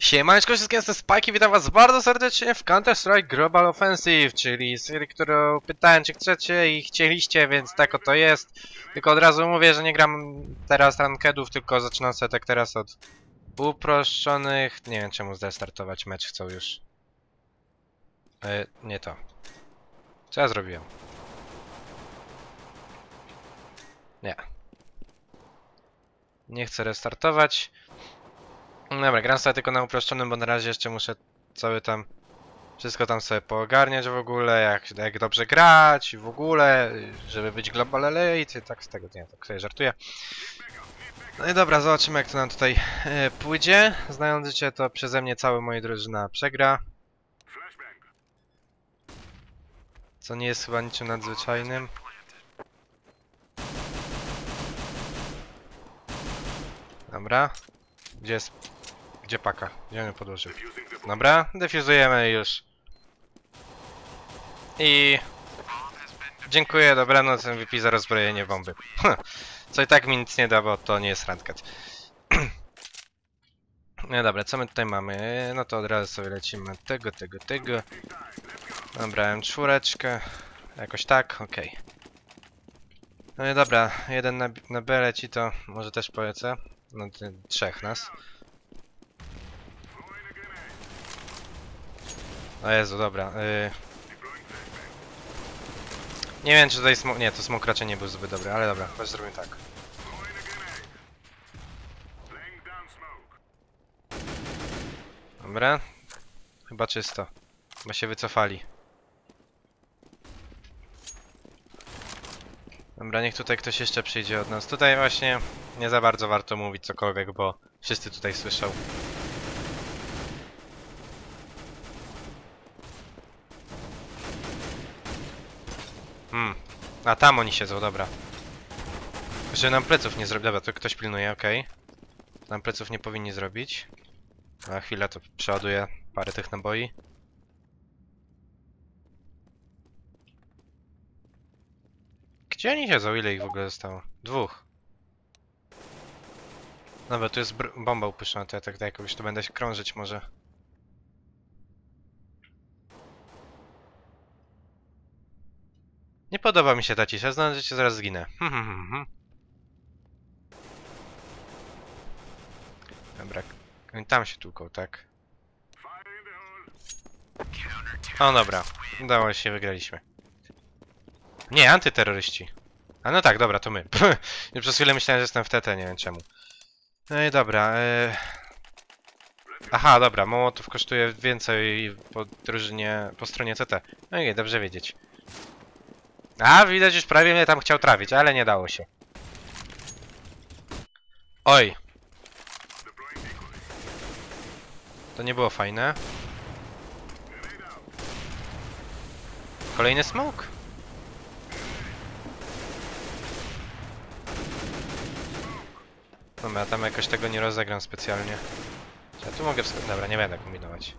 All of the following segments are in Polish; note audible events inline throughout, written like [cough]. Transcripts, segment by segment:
Siemaneczko wszystkim, jestem Spike i witam was bardzo serdecznie w Counter-Strike Global Offensive, czyli serii, którą pytałem czy chcecie i chcieliście, więc tak oto jest. Tylko od razu mówię, że nie gram teraz rankedów, tylko zaczynam sobie tak teraz od uproszczonych. Nie wiem czemu zrestartować mecz chcą już. E, nie to. Co ja zrobiłem? Nie. Nie chcę restartować. Dobra, gram sobie tylko na uproszczonym, bo na razie jeszcze muszę cały tam wszystko tam sobie poogarniać w ogóle, jak, jak dobrze grać i w ogóle, żeby być global elite, tak z tego, nie, tak sobie żartuję. No i dobra, zobaczymy jak to nam tutaj e, pójdzie. Znając życie, to przeze mnie cała moja drużyna przegra. Co nie jest chyba niczym nadzwyczajnym. Dobra. Gdzie jest... Gdzie paka? Gdzie on podłożył? Dobra, defuzujemy już. I... Dziękuję, dobranoc, MVP za rozbrojenie bomby. Co i tak mi nic nie da, bo to nie jest randkat. [clears throat] No dobra, co my tutaj mamy? No to od razu sobie lecimy tego, tego, tego. Dobra, M4. Jakoś tak, okej. No i dobra, jeden na, na B leci, to może też polecę. No trzech nas. O Jezu, dobra. Y... Nie wiem, czy tutaj smok... Nie, to smok raczej nie był zbyt dobry, ale dobra, chodź zrobimy tak. Dobra. Chyba czysto. Chyba się wycofali. Dobra, niech tutaj ktoś jeszcze przyjdzie od nas. Tutaj właśnie nie za bardzo warto mówić cokolwiek, bo wszyscy tutaj słyszą. A tam oni siedzą, dobra. Że nam pleców nie zrobi. Dobra, to ktoś pilnuje, okej. Nam pleców nie powinni zrobić. Na chwilę to przeładuję parę tych naboi. Gdzie oni siedzą? Ile ich w ogóle zostało? Dwóch. Dobra, tu jest bomba upuszczona, to ja tak jakoś tu będę się krążyć może. Nie podoba mi się ta cisza, znam, że cię zaraz zginę. [laughs] Hmm, hmm, hmm. Dobra, tam się tłuką, tak? O dobra, udało się, wygraliśmy. Nie, antyterroryści. A no tak, dobra, to my. [laughs] Już przez chwilę myślałem, że jestem w TT, nie wiem czemu. No i dobra, e... Aha, dobra, Mołotów kosztuje więcej po drużynie, po stronie CT. No i dobrze wiedzieć. A, widać już prawie mnie tam chciał trafić, ale nie dało się. Oj. To nie było fajne. Kolejny smoke? Dobra, ja tam jakoś tego nie rozegram specjalnie. Ja tu mogę wskoczyć. Dobra, nie będę kombinować.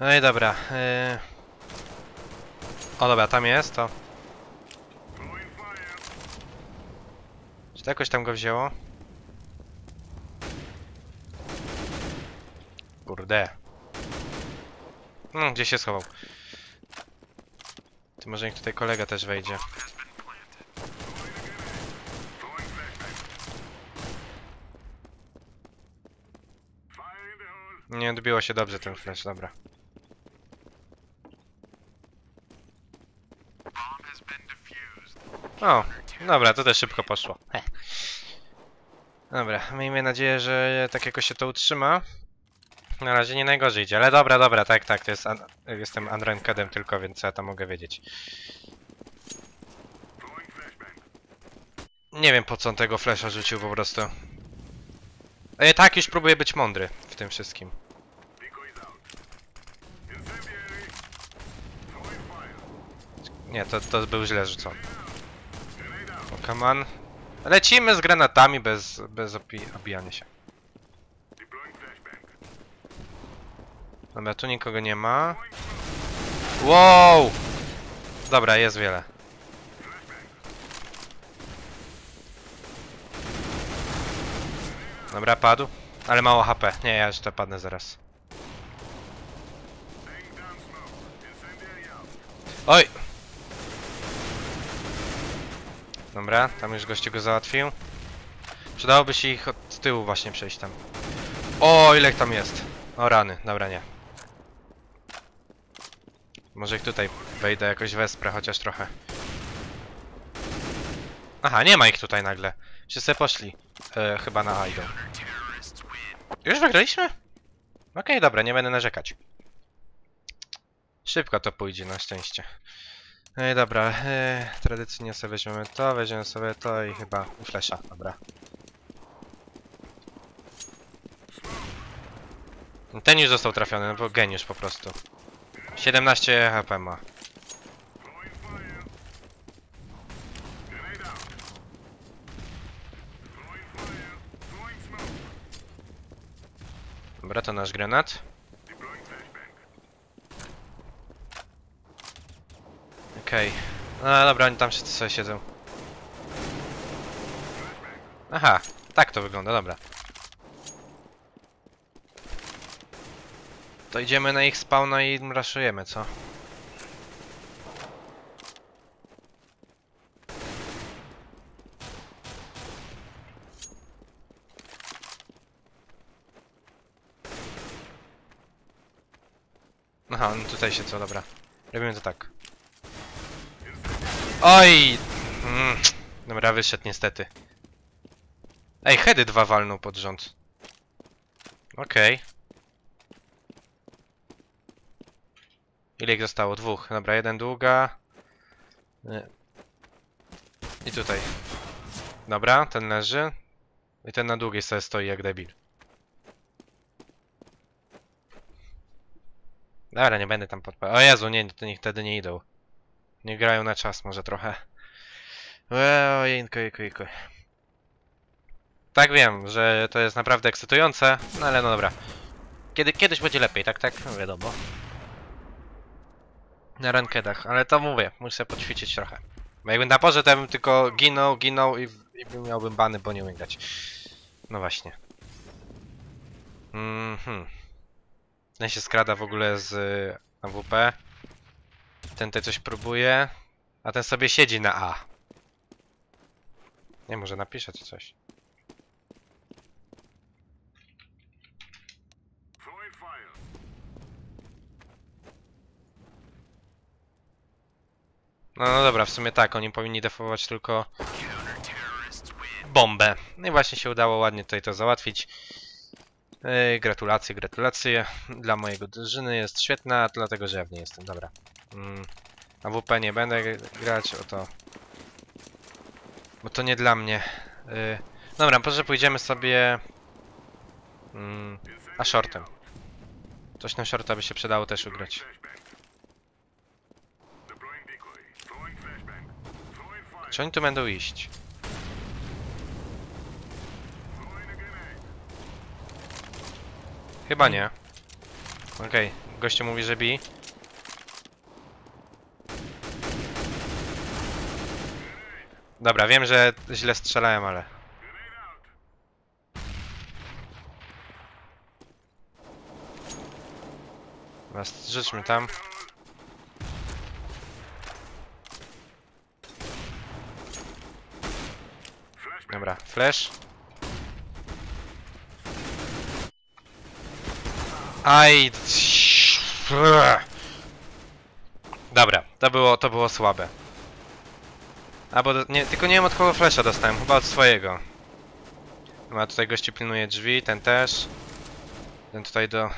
No i dobra. Yy... O dobra, tam jest to. Czy to jakoś tam go wzięło? Kurde. No, gdzie się schował? To może niech tutaj kolega też wejdzie. Nie odbiło się dobrze ten flash, dobra. O, dobra, to też szybko poszło. Dobra, miejmy nadzieję, że tak jakoś się to utrzyma. Na razie nie najgorzej idzie, ale dobra, dobra, tak, tak, to jest un jestem unrankedem tylko, więc ja tam mogę wiedzieć. Nie wiem po co on tego flasha rzucił po prostu. E, tak, już próbuję być mądry w tym wszystkim. Nie, to, to był źle rzucony. Come on. Lecimy z granatami bez, bez obijania się. Dobra, tu nikogo nie ma. Wow! Dobra, jest wiele. Dobra, padł. Ale mało HP. Nie, ja jeszcze padnę zaraz. Oj! Dobra, tam już gościu go załatwił. Przydałoby się ich od tyłu właśnie przejść tam. O, ile ich tam jest. O rany, dobra nie. Może ich tutaj wejdę jakoś wesprę chociaż trochę. Aha, nie ma ich tutaj nagle. Wszyscy poszli. E, chyba na A idą. Już wygraliśmy? Okej, dobra, nie będę narzekać. Szybko to pójdzie, na szczęście. Ej, dobra, e, tradycyjnie sobie weźmiemy to, weźmiemy sobie to i chyba flesza, dobra. Ten już został trafiony, no bo geniusz po prostu. 17 HP ma. Dobra, to nasz granat. Okej. No dobra, oni tam sobie siedzą. Aha, tak to wygląda, dobra. To idziemy na ich spawna i raszujemy, co? Aha, no tutaj się co, dobra. Robimy to tak. Oj! Mm. Dobra, wyszedł niestety. Ej, heady dwa walną pod rząd. Okej. Ile ich zostało? Dwóch. Dobra, jeden długa. Nie. I tutaj. Dobra, ten leży. I ten na długiej sobie stoi jak debil. Dobra, nie będę tam podpalał. O Jezu, nie, to niech wtedy nie idą. Nie grają na czas może trochę. Eee, Ojejku, jejku, jejku. Tak wiem, że to jest naprawdę ekscytujące, no ale no dobra. Kiedy, kiedyś będzie lepiej, tak, tak, no wiadomo. Na rankedach, ale to mówię, muszę poćwiczyć trochę. Bo jakbym na porze, to bym tylko ginął, ginął i, i bym miałbym bany, bo nie umiem grać. No właśnie. Mhm. Ten się skrada w ogóle z y, AWP. Ten tutaj coś próbuje. A ten sobie siedzi na A. Nie, może napisze czy coś. No, no dobra, w sumie tak, oni powinni defować tylko bombę. No i właśnie się udało ładnie tutaj to załatwić. Yy, gratulacje, gratulacje. Dla mojego drużyny jest świetna, dlatego że ja w niej jestem, dobra. Mm, AWP nie będę grać, o to... Bo to nie dla mnie. Yy, dobra, może pójdziemy sobie... Mm, a shortem. Coś na shorta by się przydało też ugrać. Czy oni tu będą iść? Chyba nie. Okej, gościu mówi, że bi. Dobra, wiem, że źle strzelałem, ale... Was rzućmy tam. Dobra, flash. Aj. Dobra, to było, to było słabe. Albo, do, nie, tylko nie wiem od kogo flasha dostałem, chyba od swojego. A tutaj gości pilnuje drzwi, ten też. Ten tutaj do...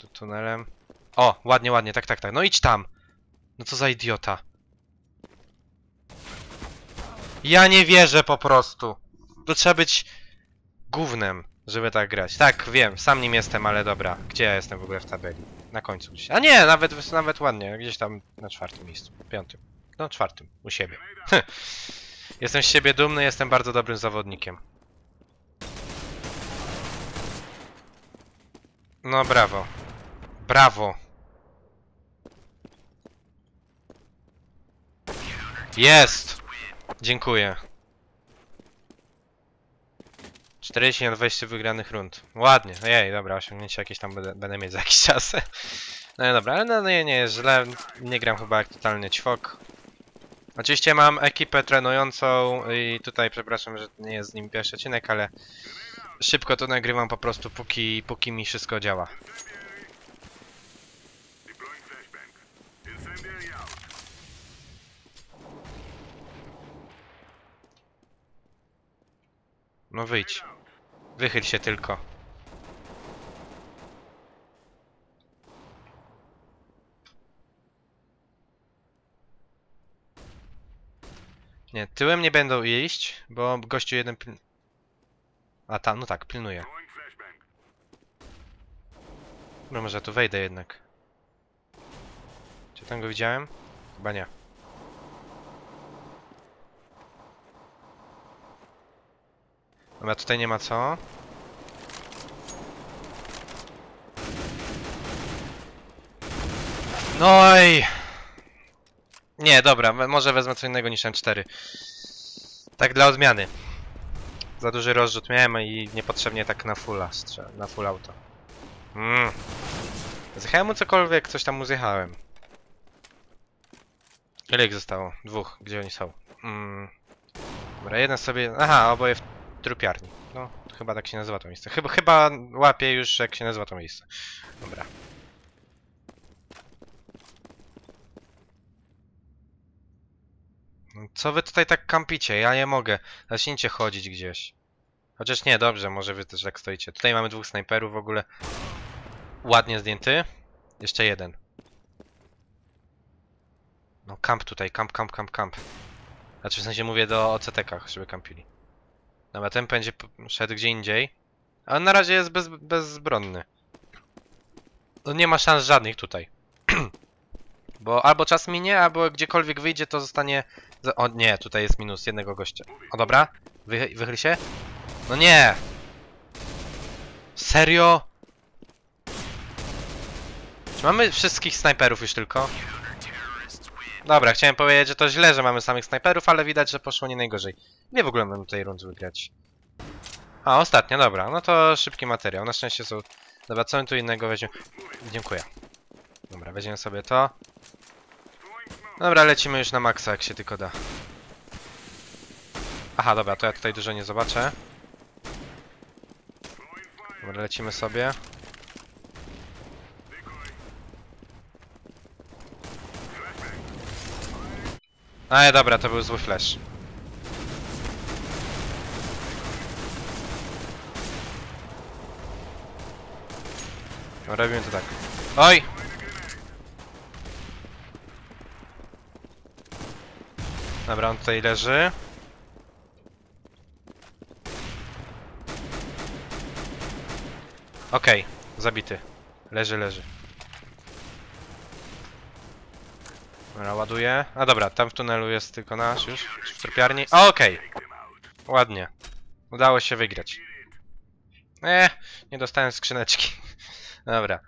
Tu tunelem. O, ładnie, ładnie, tak, tak, tak. No idź tam! No co za idiota. Ja nie wierzę po prostu. To trzeba być gównem, żeby tak grać. Tak, wiem, sam nim jestem, ale dobra. Gdzie ja jestem w ogóle w tabeli? Na końcu gdzieś. A nie, nawet, nawet ładnie, gdzieś tam na czwartym miejscu, piątym. No, czwartym, u siebie. jestem z siebie dumny, jestem bardzo dobrym zawodnikiem. No, brawo. Brawo. Jest! Dziękuję. 40 na 20 wygranych rund. Ładnie. Ojej, dobra, osiągnięcie jakieś tam będę, będę mieć za jakiś czas. [laughs] No dobra, ale no nie, nie jest źle. Nie gram chyba jak totalnie ćwok. Oczywiście mam ekipę trenującą i tutaj przepraszam, że nie jest z nim pierwszy odcinek, ale szybko to nagrywam po prostu póki, póki mi wszystko działa. No wyjdź. Wychyl się tylko. Nie, tyłem nie będą iść, bo gościu jeden. A tam, no tak, pilnuje. No może tu wejdę jednak. Czy tam go widziałem? Chyba nie. Dobra, tutaj nie ma co. No i... Nie, dobra, może wezmę co innego niż M4. Tak dla odmiany. Za duży rozrzut miałem i niepotrzebnie tak na fulla na full auto. Mm. Zjechałem mu cokolwiek, coś tam mu zjechałem. Ile ich zostało? Dwóch. Gdzie oni są? Mm. Dobra, jeden sobie... Aha, oboje w trupiarni. No, chyba tak się nazywa to miejsce. Chyba, chyba łapię już jak się nazywa to miejsce. Dobra. Co wy tutaj tak kampicie? Ja nie mogę. Zacznijcie chodzić gdzieś. Chociaż nie, dobrze, może wy też tak stoicie. Tutaj mamy dwóch snajperów w ogóle. Ładnie zdjęty. Jeszcze jeden. No kamp tutaj, kamp, kamp, kamp, kamp. Znaczy w sensie mówię do OCT-kach, żeby kampili. Dobra, ten będzie szedł gdzie indziej. A on na razie jest bez, bezbronny. No nie ma szans żadnych tutaj. [clears throat] Bo albo czas minie, albo gdziekolwiek wyjdzie, to zostanie... O nie, tutaj jest minus jednego gościa. O dobra, Wy, wychyl się. No nie! Serio? Czy mamy wszystkich snajperów już tylko? Dobra, chciałem powiedzieć, że to źle, że mamy samych snajperów, ale widać, że poszło nie najgorzej. Nie w ogóle mamy tej rundy wygrać. A, ostatnia, dobra. No to szybki materiał. Na szczęście są... Dobra, co my tu innego weźmiemy? Dziękuję. Dobra, weźmiemy sobie to. Dobra, lecimy już na maksa, jak się tylko da. Aha, dobra, to ja tutaj dużo nie zobaczę. Dobra, lecimy sobie. Ale dobra, to był zły flash. No, robimy to tak. Oj! Dobra, on tutaj leży. Okej, zabity. Leży, leży. Dobra, ładuję. A dobra, tam w tunelu jest tylko nasz już. W trupiarni? Okej. Ładnie. Udało się wygrać. Eh, nie dostałem skrzyneczki. [laughs] Dobra.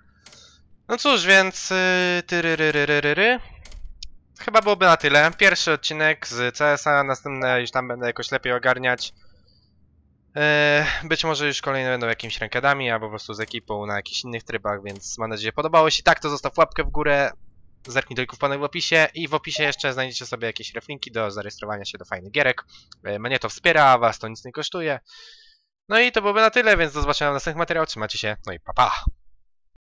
No cóż, więc... Yy. Chyba byłoby na tyle. Pierwszy odcinek z CS-a, następne już tam będę jakoś lepiej ogarniać. Eee, być może już kolejne będą jakimiś rankedami, albo po prostu z ekipą na jakichś innych trybach, więc mam nadzieję, że podobało się. Tak, to zostaw łapkę w górę, zerknij do linków w opisie i w opisie jeszcze znajdziecie sobie jakieś reflinki do zarejestrowania się do fajnych gierek. E, Mnie to wspiera, a was to nic nie kosztuje. No i to byłoby na tyle, więc do zobaczenia w następnych materiałach. Trzymajcie się, no i pa pa!